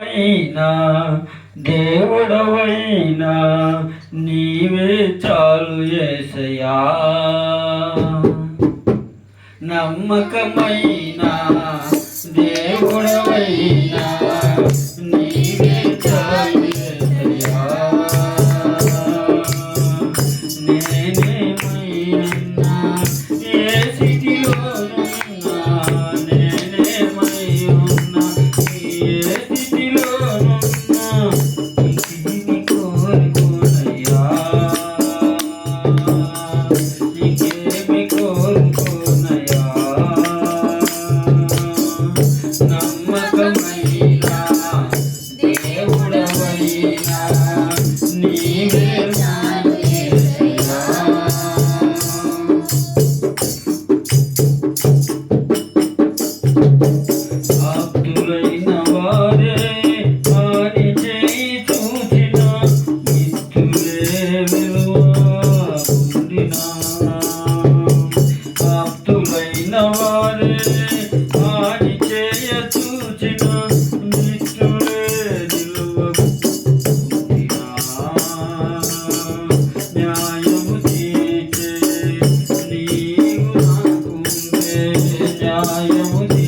అయినా దేవుడవైనా నీవే చాలు ఏసయా నమ్మకమైన దేవుడవైనా నమ్మకమైన దేవుడవైనా నీవే చాలు యేసయ్యా. ఆప్తులైన వారే వారి చేయి చూచిన మిత్రులే విలువకుండినా. ఆప్తులైన వారే Ai, é muito